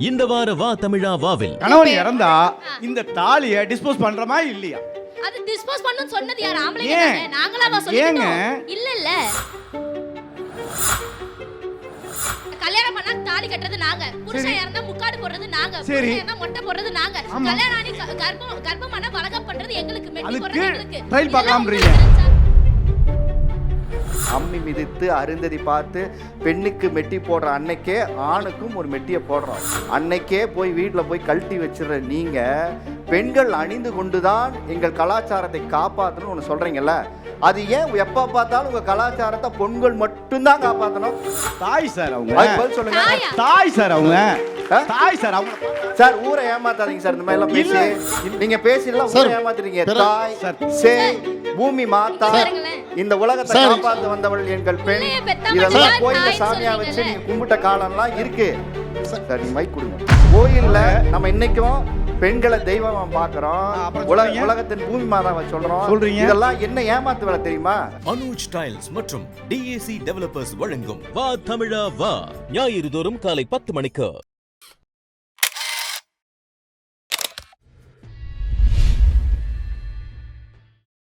இந்த வார வா தமிழா வாவில் கணவன் இறந்தா இந்த தாலியை டிஸ்போஸ் பண்றோமா இல்லையா அது டிஸ்போஸ் பண்ணனும் சொன்னது யார் ஆம்பளைங்க ஏன்? தானே நாங்களாவா ஏங்க? சொல்லிட்டோம் இல்ல இல்ல கல்யாணம் பண்ணா தாலி கட்டுறது நாங்க புருஷன் இறந்தா முக்காடு போடுறது நாங்க சரி. புருஷன் இறந்தா மொட்டை போடுறது நாங்க ஆமா. கல்யாணம் ஆனி க- கர்ப்பம் கர்ப்பம் பண்ணா வளகம் பண்றது எங்களுக்கு மெட்டி அதுக்கு போடுறது எங்களுக்கு trial இதெல்லாம் பார்க்கலாம்ன்றீங்க. உங்களுக்கு தெரிஞ்சா? மிதித்து அருந்ததி பார்த்து பெண்ணுக்கு மெட்டி போடுற அன்னைக்கே ஆணுக்கும் ஒரு மெட்டியை போடுறோம் அன்னைக்கே போய் வீட்டில் போய் கழட்டி வச்சிடுற நீங்க பெண்கள் அணிந்து கொண்டுதான் எங்கள் கலாச்சாரத்தை காப்பாற்றணும்னு ஒன்று சொல்றீங்கல்ல அது ஏன் எப்போ பார்த்தாலும் உங்க கலாச்சாரத்தை பெண்கள் மட்டும்தான் காப்பாற்றணும் தாய் சார் அவங்க சொல்லுங்க தாயா? சார் அவங்க? தாய் சார் அவங்க சார் ஊரை ஏமாத்தாதீங்க சார் இந்த மாதிரி எல்லாம் பேசி. நீங்க பேசிடலாம் ஊரை ஏமாத்துறீங்க தாய் சார். சே பூமி மாதா. இந்த உலகத்தை. காப்பாத்து வந்தவள் எங்கள் பெண். இதெல்லாம் தாய்ன்னு சாமியா வச்சு. நீங்க கும்பிட்ட காலம்லாம் இருக்கு. சார். மைக் கொடுங்க. கோயில்ல நம்ம இன்னைக்கும் பெண்களை தெய்வமா பாக்குறோம் உலக? உலகத்தின் பூமி மாதாவை சொல்றோம். சொல்றீங்க? இதெல்லாம் என்ன ஏமாத்து வேலை தெரியுமா? அனுஜ் டைல்ஸ் மற்றும் டிஏசி டெவலப்பர்ஸ் வழங்கும் வா தமிழா வா. ஞாயிறு தோறும் காலை பத்து மணிக்கு.